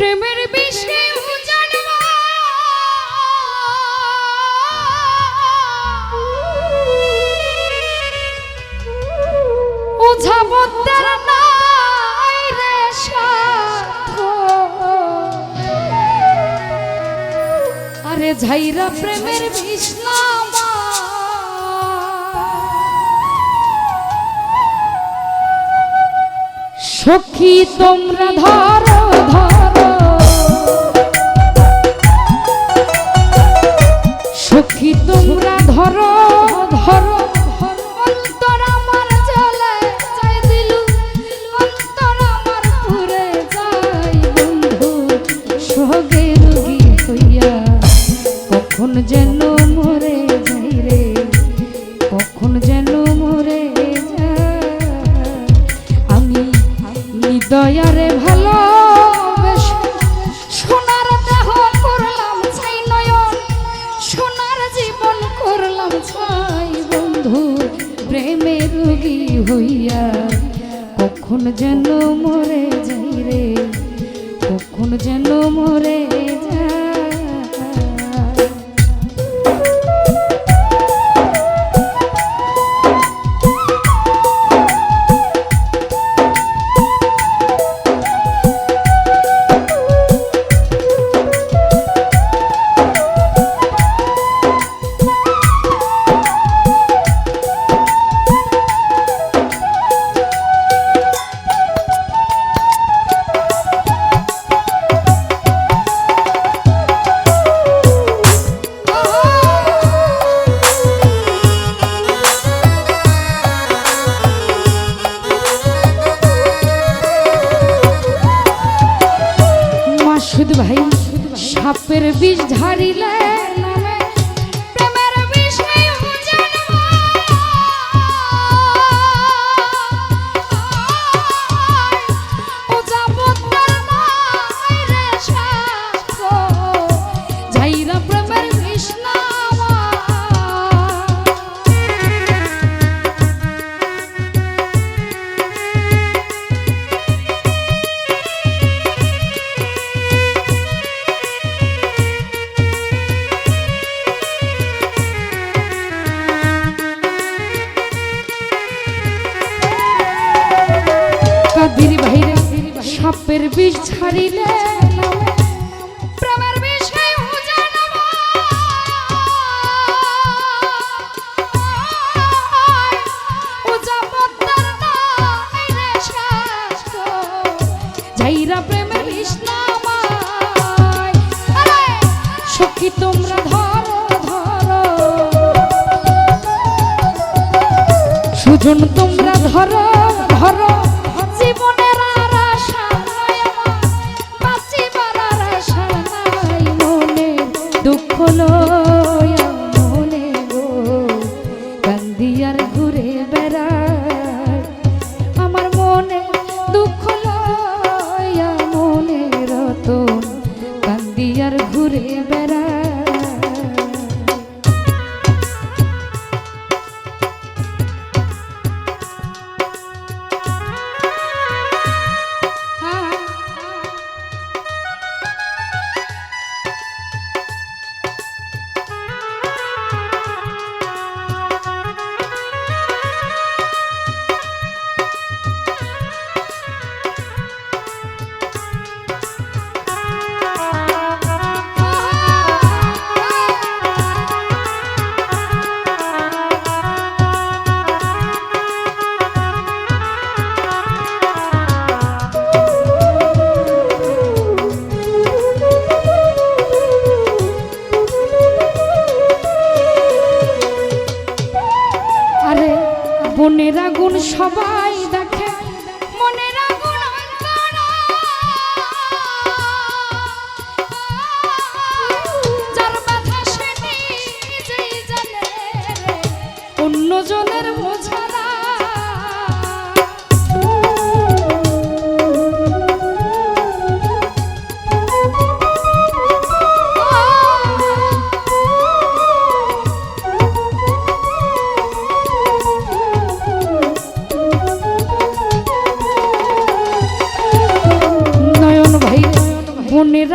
প্রেমের বিষে আরে ঝাইরা প্রেমের বিষ্ণামা সখী তোমরা ধর কখন যেন মরে যাই রে কখন যেন মরে এখন তোমরা ধরো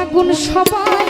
আগুন সবাই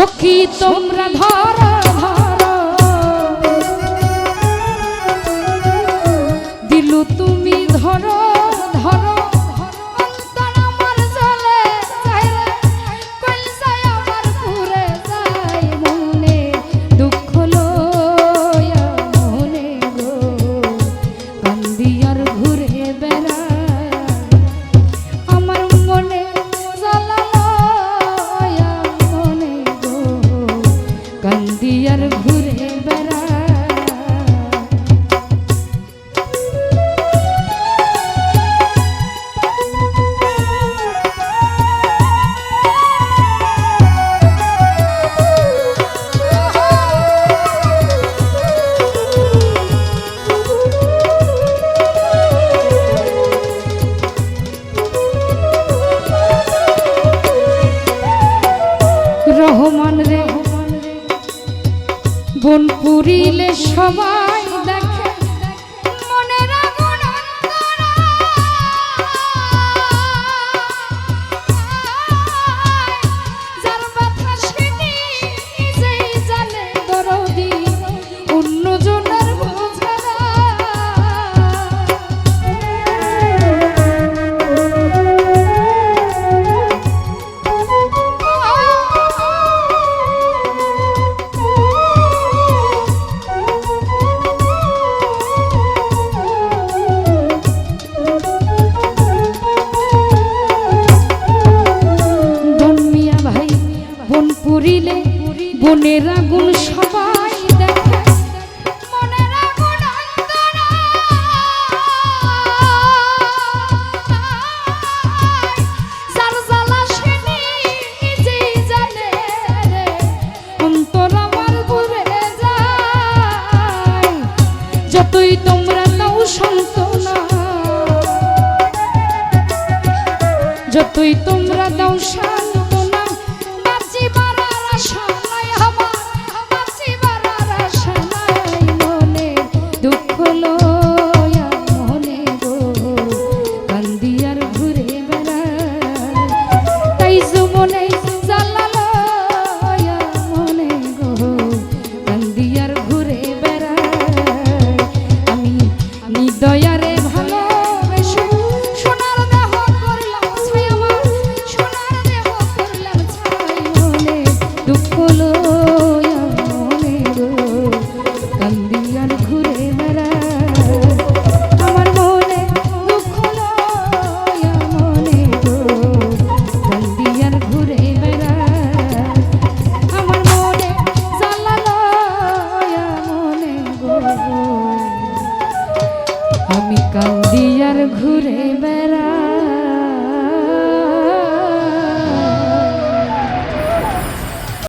সখী তোমরা ধরা। পুরিলে সবার